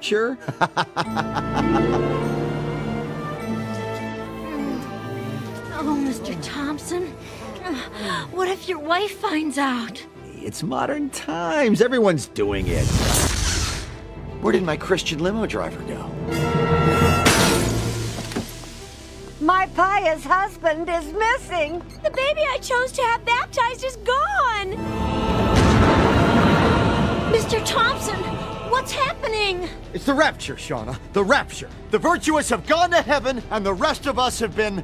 rapture? Oh, Mr. Thompson. Uh, what if your wife finds out? it's modern times. Everyone's doing it. Where did my Christian limo driver go? My pious husband is missing. The baby I chose to have baptized is gone. Mr. Thompson, what's happening? It's the rapture, Shauna. The rapture. The virtuous have gone to heaven, and the rest of us have been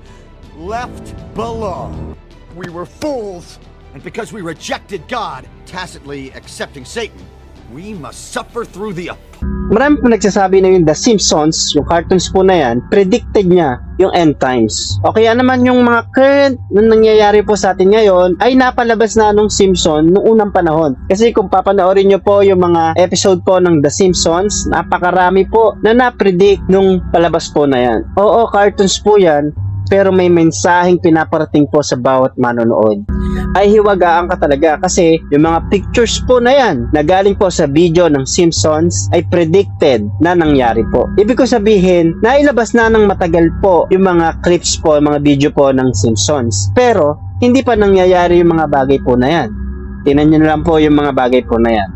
left below. We were fools. And because we rejected God, tacitly accepting Satan, we must suffer through the Marami po nagsasabi na yung The Simpsons, yung cartoons po na yan, predicted niya yung end times. O kaya naman yung mga current na nangyayari po sa atin ngayon ay napalabas na nung Simpson noong unang panahon. Kasi kung papanoorin nyo po yung mga episode po ng The Simpsons, napakarami po na na-predict nung palabas po na yan. Oo, cartoons po yan, pero may mensaheng pinaparating po sa bawat manonood. Ay hiwagaan ka talaga kasi yung mga pictures po na yan na galing po sa video ng Simpsons ay predicted na nangyari po. Ibig ko sabihin, nailabas na ng matagal po yung mga clips po, mga video po ng Simpsons. Pero, hindi pa nangyayari yung mga bagay po na yan. Tinan nyo na lang po yung mga bagay po na yan.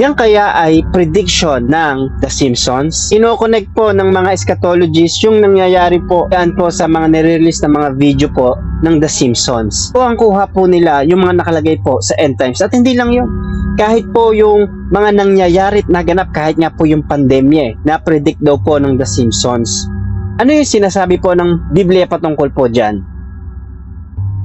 Yan kaya ay prediction ng The Simpsons. Ino-connect po ng mga eschatologists yung nangyayari po yan po sa mga nire-release na mga video po ng The Simpsons. Po ang kuha po nila yung mga nakalagay po sa end times. At hindi lang yun. Kahit po yung mga nangyayari at naganap kahit nga po yung pandemya eh, na-predict daw po ng The Simpsons. Ano yung sinasabi po ng Biblia patungkol po dyan?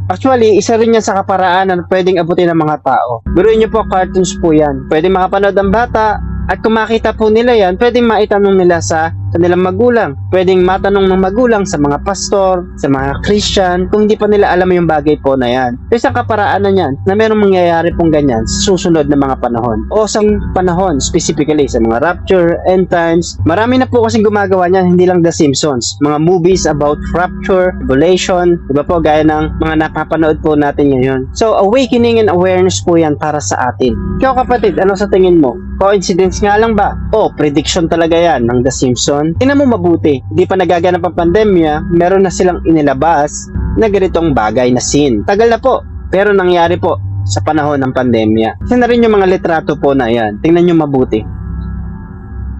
Actually, isa rin yan sa kaparaan na pwedeng abutin ng mga tao. Biruin nyo po, cartoons po yan. Pwede makapanood ang bata, at kung makita po nila yan, pwedeng maitanong nila sa kanilang magulang. Pwedeng matanong ng magulang sa mga pastor, sa mga Christian, kung hindi pa nila alam yung bagay po na yan. Isang kaparaan na yan na merong mangyayari pong ganyan sa susunod na mga panahon. O sa panahon, specifically sa mga rapture, end times. Marami na po kasing gumagawa niyan, hindi lang The Simpsons. Mga movies about rapture, tribulation, di ba po, gaya ng mga napapanood po natin ngayon. So, awakening and awareness po yan para sa atin. Ikaw kapatid, ano sa tingin mo? Coincidence nga lang ba? O, prediction talaga yan ng The Simpsons. Tingnan mo mabuti, di pa nagaganap ang pandemya, meron na silang inilabas na ganitong bagay na scene. Tagal na po, pero nangyari po sa panahon ng pandemya. Yan na rin yung mga litrato po na yan. Tingnan nyo mabuti.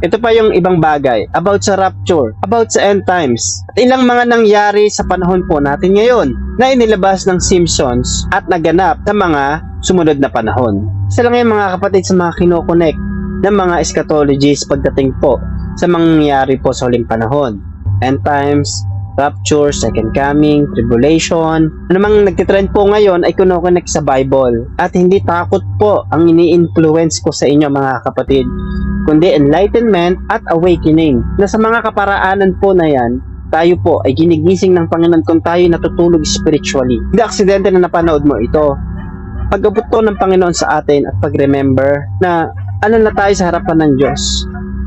Ito pa yung ibang bagay about sa rapture, about sa end times, at ilang mga nangyari sa panahon po natin ngayon na inilabas ng Simpsons at naganap sa mga sumunod na panahon. Isa lang yung mga kapatid sa mga kinokonek ng mga eschatologies pagdating po sa mangyayari po sa huling panahon. End times, rapture, second coming, tribulation. Ano mang nagtitrend po ngayon ay kinokonek sa Bible. At hindi takot po ang ini-influence ko sa inyo mga kapatid, kundi enlightenment at awakening. Na sa mga kaparaanan po na yan, tayo po ay ginigising ng Panginoon kung tayo natutulog spiritually. Hindi aksidente na napanood mo ito. Pag-abot to ng Panginoon sa atin at pag-remember na ano na tayo sa harapan ng Diyos.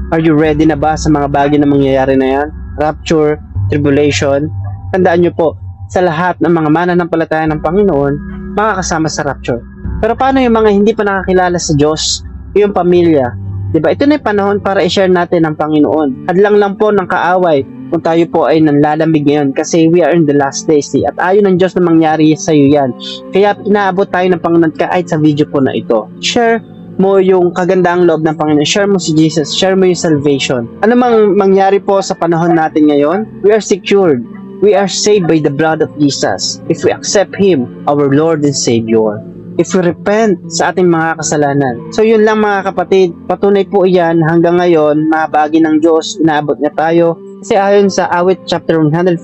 Are you ready na ba sa mga bagay na mangyayari na yan? Rapture, tribulation. Tandaan nyo po, sa lahat ng mga mananampalataya ng Panginoon, makakasama sa rapture. Pero paano yung mga hindi pa nakakilala sa Diyos, yung pamilya? Diba? Ito na yung panahon para i-share natin ang Panginoon. Hadlang lang po ng kaaway kung tayo po ay nanlalamig ngayon kasi we are in the last days eh. at ayon ng Diyos na mangyari sa iyo yan. Kaya inaabot tayo ng Panginoon kahit sa video po na ito. Share mo yung kagandaang loob ng Panginoon. Share mo si Jesus. Share mo yung salvation. Ano mang mangyari po sa panahon natin ngayon, we are secured. We are saved by the blood of Jesus. If we accept Him, our Lord and Savior. If we repent sa ating mga kasalanan. So yun lang mga kapatid, patunay po iyan hanggang ngayon, mabagi ng Diyos, inaabot niya tayo. Kasi ayon sa awit chapter 145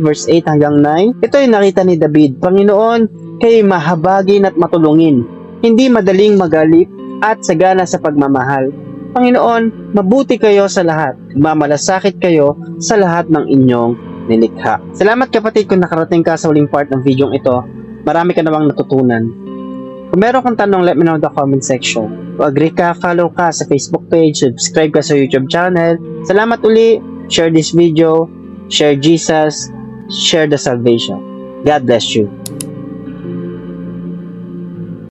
verse 8 hanggang 9, ito yung nakita ni David, Panginoon, kayo mahabagin at matulungin, hindi madaling magalip at sagana sa pagmamahal. Panginoon, mabuti kayo sa lahat. Mamalasakit kayo sa lahat ng inyong nilikha. Salamat kapatid kung nakarating ka sa huling part ng video ito. Marami ka namang natutunan. Kung meron kang tanong, let me know in the comment section. Kung agree ka, follow ka sa Facebook page, subscribe ka sa YouTube channel. Salamat uli. Share this video. Share Jesus. Share the salvation. God bless you.